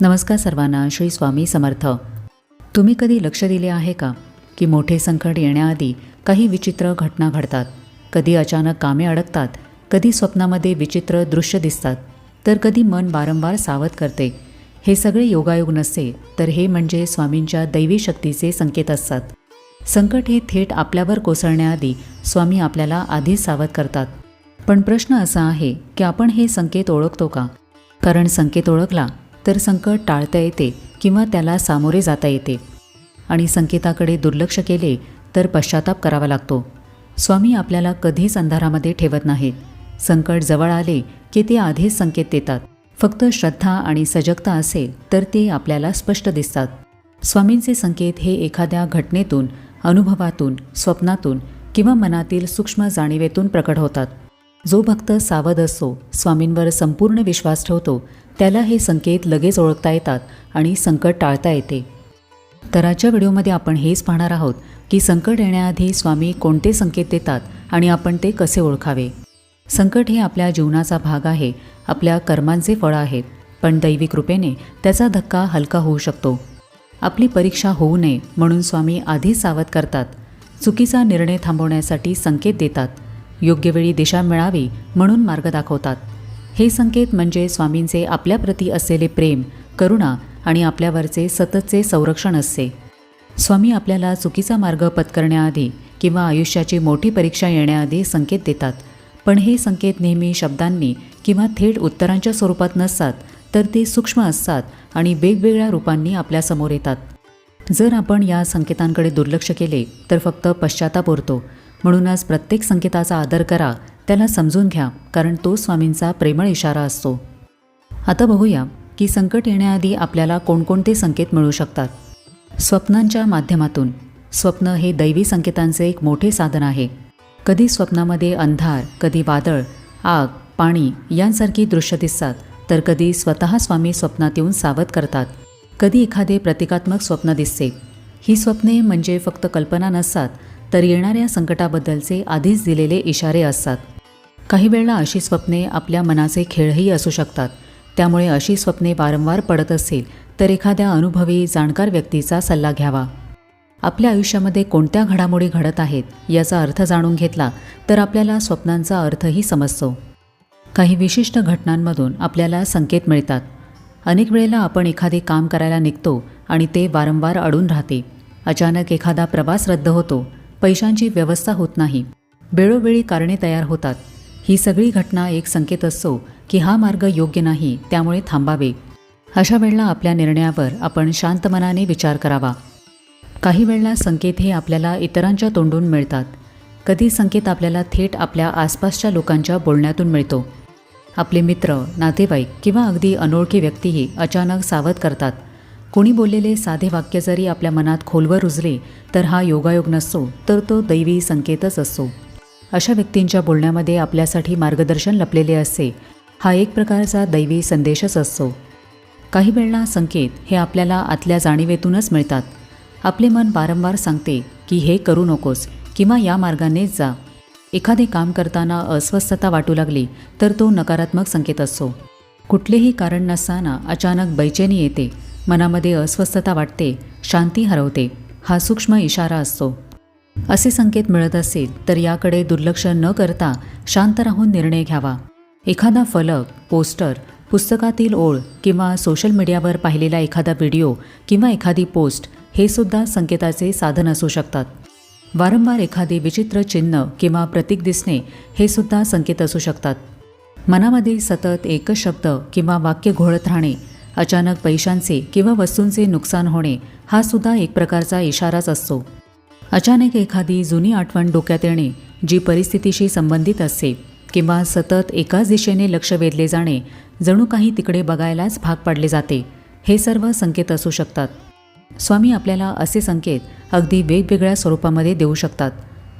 नमस्कार सर्वांना श्री स्वामी समर्थ. तुम्ही कधी लक्ष दिले आहे का? की मोठे संकट येण्याआधी काही विचित्र घटना घडतात. कधी अचानक कामे अडकतात कधी स्वप्नामध्ये विचित्र दृश्य दिसतात. तर कधी मन वारंवार सावध करते. हे सगळे योगायोग नसते तर हे म्हणजे स्वामींच्या दैवी शक्तीचे संकेत असतात. संकट हे थेट आपल्यावर कोसळण्याआधी स्वामी आपल्याला आधीच सावध करतात. पण प्रश्न असा आहे की आपण हे संकेत ओळखतो का? कारण संकेत ओळखला तर संकट टाळता येते किंवा त्याला सामोरे जाता येते. आणि संकेताकडे दुर्लक्ष केले तर पश्चाताप करावा लागतो. स्वामी आपल्याला कधीच अंधारामध्ये ठेवत नाहीत संकट जवळ आले की ते आधीच संकेत देतात. फक्त श्रद्धा आणि सजगता असेल तर ते आपल्याला स्पष्ट दिसतात. स्वामींचे संकेत हे एखाद्या घटनेतून अनुभवातून स्वप्नातून किंवा मनातील सूक्ष्म जाणीवेतून प्रकट होतात. जो भक्त सावध असतो स्वामींवर संपूर्ण विश्वास ठेवतो त्याला हे संकेत लगेच ओळखता येतात आणि संकट टाळता येते. तर आजच्या व्हिडिओमध्ये आपण हेच पाहणार आहोत की संकट येण्याआधी स्वामी कोणते संकेत देतात आणि आपण ते कसे ओळखावे. संकट हे आपल्या जीवनाचा भाग आहे आपल्या कर्मांचे फळ आहेत पण दैवी कृपेने त्याचा धक्का हलका होऊ शकतो. आपली परीक्षा होऊ नये म्हणून स्वामी आधीच सावध करतात. चुकीचा निर्णय थांबवण्यासाठी संकेत देतात. योग्य वेळी दिशा मिळावी म्हणून मार्ग दाखवतात. हे संकेत म्हणजे स्वामींचे आपल्याप्रती असलेले प्रेम करुणा आणि आपल्यावरचे सततचे संरक्षण असते. स्वामी आपल्याला चुकीचा मार्ग पत्करण्याआधी किंवा आयुष्याची मोठी परीक्षा येण्याआधी संकेत देतात. पण हे संकेत नेहमी शब्दांनी किंवा थेट उत्तरांच्या स्वरूपात नसतात तर ते सूक्ष्म असतात आणि वेगवेगळ्या रूपांनी आपल्यासमोर येतात. जर आपण या संकेतांकडे दुर्लक्ष केले तर फक्त पश्चाताप उरतो. म्हणूनच प्रत्येक संकेताचा आदर करा त्याला समजून घ्या कारण तो स्वामींचा प्रेमळ इशारा असतो. आता बघूया की संकट येण्याआधी आपल्याला कोणकोणते संकेत मिळू शकतात. स्वप्नांच्या माध्यमातून. स्वप्न हे दैवी संकेतांचे एक मोठे साधन आहे. कधी स्वप्नामध्ये अंधार कधी वादळ आग पाणी यांसारखी दृश्य दिसतात तर कधी स्वतः स्वामी स्वप्नात येऊन सावध करतात. कधी एखादे प्रतिकात्मक स्वप्न दिसते. ही स्वप्ने म्हणजे फक्त कल्पना नसतात तर येणाऱ्या संकटाबद्दलचे आधीच दिलेले इशारे असतात. काही वेळा अशी स्वप्ने आपल्या मनाचे खेळही असू शकतात. त्यामुळे अशी स्वप्ने वारंवार पडत असेल तर एखाद्या अनुभवी जाणकार व्यक्तीचा सल्ला घ्यावा. आपल्या आयुष्यामध्ये कोणत्या घडामोडी घडत आहेत याचा अर्थ जाणून घेतला तर आपल्याला स्वप्नांचा अर्थही समजतो. काही विशिष्ट घटनांमधून आपल्याला संकेत मिळतात. अनेक वेळेला आपण एखादे काम करायला निघतो आणि ते वारंवार अडून राहते. अचानक एखादा प्रवास रद्द होतो. पैशांची व्यवस्था होत नाही. वेळोवेळी कारणे तयार होतात. ही सगळी घटना एक संकेत असतो की हा मार्ग योग्य नाही त्यामुळे थांबावे. अशा वेळेला आपल्या निर्णयावर आपण शांत मनाने विचार करावा. काही वेळेला संकेत हे आपल्याला इतरांच्या तोंडून मिळतात. कधी संकेत आपल्याला थेट आपल्या आसपासच्या लोकांच्या बोलण्यातून मिळतो. आपले मित्र नातेवाईक किंवा अगदी अनोळखी व्यक्तीही अचानक सावध करतात. कोणी बोललेले साधे वाक्य जरी आपल्या मनात खोलवर रुजले तर हा योगायोग नसतो तर तो दैवी संकेतच असतो अशा व्यक्तींच्या बोलण्यामध्ये आपल्यासाठी मार्गदर्शन लपलेले असते. हा एक प्रकारचा दैवी संदेशच असतो काही वेळा संकेत हे आपल्याला आतल्या जाणीवेतूनच मिळतात. आपले मन वारंवार सांगते की हे करू नकोस किंवा या मार्गानेच जा. एखादे काम करताना अस्वस्थता वाटू लागली तर तो नकारात्मक संकेत असतो कुठलेही कारण नसताना अचानक बैचेनी येते. मनामध्ये अस्वस्थता वाटते शांती हरवते हा सूक्ष्म इशारा असतो. असे संकेत मिळत असेल तर याकडे दुर्लक्ष न करता शांत राहून निर्णय घ्यावा. एखादा फलक पोस्टर पुस्तकातील ओळ किंवा सोशल मीडियावर पाहिलेला एखादा व्हिडिओ किंवा एखादी पोस्ट हे सुद्धा संकेताचे साधन असू शकतात. वारंवार एखादे विचित्र चिन्ह किंवा प्रतीक दिसणे हे सुद्धा संकेत असू शकतात. मनामध्ये सतत एकच शब्द किंवा वाक्य घोळत राहणे अचानक पैशांचे किंवा वस्तूंचे नुकसान होणे हा सुद्धा एक प्रकारचा इशाराच असतो. अचानक एखादी जुनी आठवण डोक्यात येणे जी परिस्थितीशी संबंधित असते किंवा सतत एकाच दिशेने लक्ष वेधले जाणे जणू काही तिकडे बघायलाच भाग पाडले जाते हे सर्व संकेत असू शकतात. स्वामी आपल्याला असे संकेत अगदी वेगवेगळ्या स्वरूपामध्ये देऊ शकतात.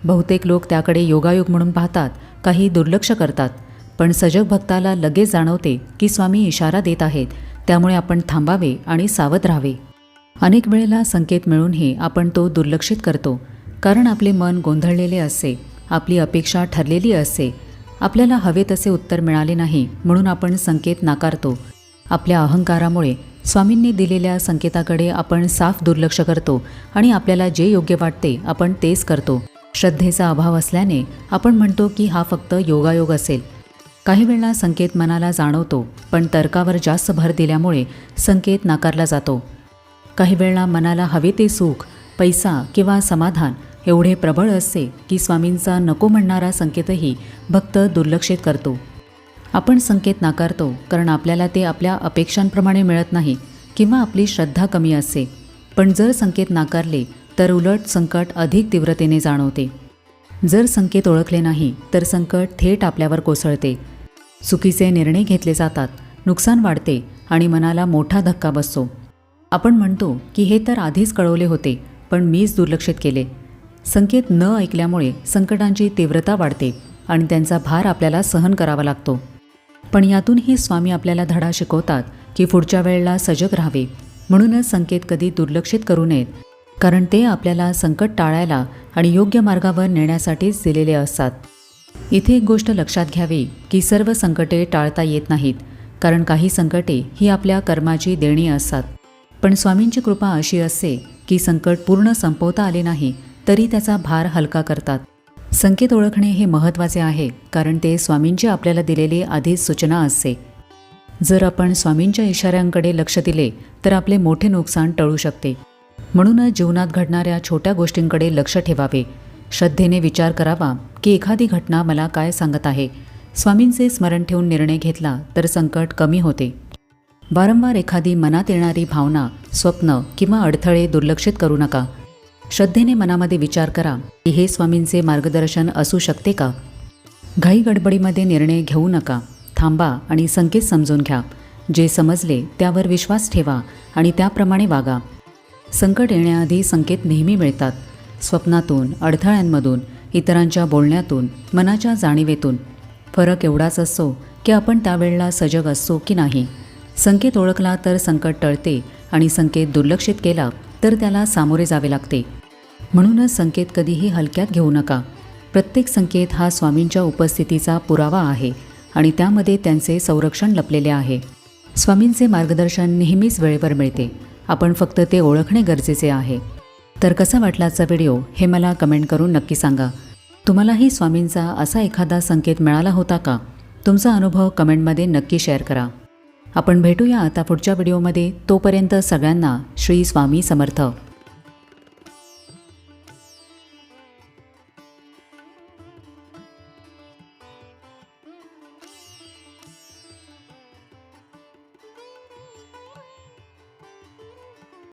बहुतेक लोक त्याकडे योगायोग म्हणून पाहतात काही दुर्लक्ष करतात पण सजग भक्ताला लगेच जाणवते की स्वामी इशारा देत आहेत. त्यामुळे आपण थांबावे आणि सावध राहावे. अनेक वेळेला संकेत मिळूनही आपण तो दुर्लक्षित करतो. कारण आपले मन गोंधळलेले असते आपली अपेक्षा ठरलेली असते आपल्याला हवे तसे उत्तर मिळाले नाही म्हणून आपण संकेत नाकारतो. आपल्या अहंकारामुळे स्वामींनी दिलेल्या संकेताकडे आपण साफ दुर्लक्ष करतो आणि आपल्याला जे योग्य वाटते आपण तेच करतो. श्रद्धेचा अभाव असल्याने आपण म्हणतो की हा फक्त योगायोग असेल. काही वेळा संकेत मनाला जाणवतो पण तर्कावर जास्त भर दिल्यामुळे संकेत नाकारला जातो. काही वेळा मनाला हवे ते सुख पैसा किंवा समाधान एवढे प्रबळ असते की स्वामींचा नको म्हणणारा संकेतही भक्त दुर्लक्षित करतो. आपण संकेत नाकारतो कारण आपल्याला ते आपल्या अपेक्षांप्रमाणे मिळत नाही किंवा आपली श्रद्धा कमी असते. पण जर संकेत नाकारले तर उलट संकट अधिक तीव्रतेने जाणवते. जर संकेत ओळखले नाही तर संकट थेट आपल्यावर कोसळते. चुकीचे निर्णय घेतले जातात नुकसान वाढते आणि मनाला मोठा धक्का बसतो. आपण म्हणतो की हे तर आधीच कळवले होते पण मीच दुर्लक्षित केले. संकेत न ऐकल्यामुळे संकटांची तीव्रता वाढते आणि त्यांचा भार आपल्याला सहन करावा लागतो. पण यातूनही स्वामी आपल्याला धडा शिकवतात की पुढच्या वेळेला सजग राहावे. म्हणूनच संकेत कधी दुर्लक्षित करू नयेत कारण ते आपल्याला संकट टाळायला आणि योग्य मार्गावर नेण्यासाठीच दिलेले असतात. इथे एक गोष्ट लक्षात घ्यावी की सर्व संकटे टाळता येत नाहीत कारण काही संकटे ही आपल्या कर्माची देणी असतात. पण स्वामींची कृपा अशी असते की संकट पूर्ण संपवता आले नाही तरी त्याचा भार हलका करतात. संकेत ओळखणे हे महत्त्वाचे आहे कारण ते स्वामींची आपल्याला दिलेली आधीच सूचना असते. जर आपण स्वामींच्या इशाऱ्यांकडे लक्ष दिले तर आपले मोठे नुकसान टळू शकते. म्हणूनच जीवनात घडणाऱ्या छोट्या गोष्टींकडे लक्ष ठेवावे श्रद्धेने विचार करावा की एखादी घटना मला काय सांगत आहे. स्वामींचे स्मरण ठेवून निर्णय घेतला तर संकट कमी होते. वारंवार एखादी मनात येणारी भावना स्वप्न किंवा अडथळे दुर्लक्षित करू नका. श्रद्धेने मनामध्ये विचार करा की हे स्वामींचे मार्गदर्शन असू शकते का? घाई गडबडीमध्ये निर्णय घेऊ नका. थांबा आणि संकेत समजून घ्या. जे समजले त्यावर विश्वास ठेवा आणि त्याप्रमाणे वागा. संकट येण्याआधी संकेत नेहमी मिळतात. स्वप्नातून अडथळ्यांमधून इतरांच्या बोलण्यातून मनाच्या जाणीवेतून. फरक एवढाच असतो की आपण त्यावेळेला सजग असतो की नाही. संकेत ओळखला तर संकट टळते आणि संकेत दुर्लक्षित केला तर त्याला सामोरे जावे लागते. म्हणूनच संकेत कधीही हलक्यात घेऊ नका. प्रत्येक संकेत हा स्वामींच्या उपस्थितीचा पुरावा आहे आणि त्यामध्ये त्यांचे संरक्षण लपलेले आहे. स्वामींचे मार्गदर्शन नेहमीच वेळेवर मिळते. आपण फक्त ते ओळखणे गरजेचे आहे. तर कसा वाटला आजचा व्हिडिओ हे मला कमेंट करून नक्की सांगा. तुम्हालाही स्वामींचा असा एखादा संकेत मिळाला होता का? तुमचा अनुभव कमेंटमध्ये नक्की शेअर करा. आपण भेटूया आता पुढच्या व्हिडिओमध्ये. तोपर्यंत सगळ्यांना श्री स्वामी समर्थ.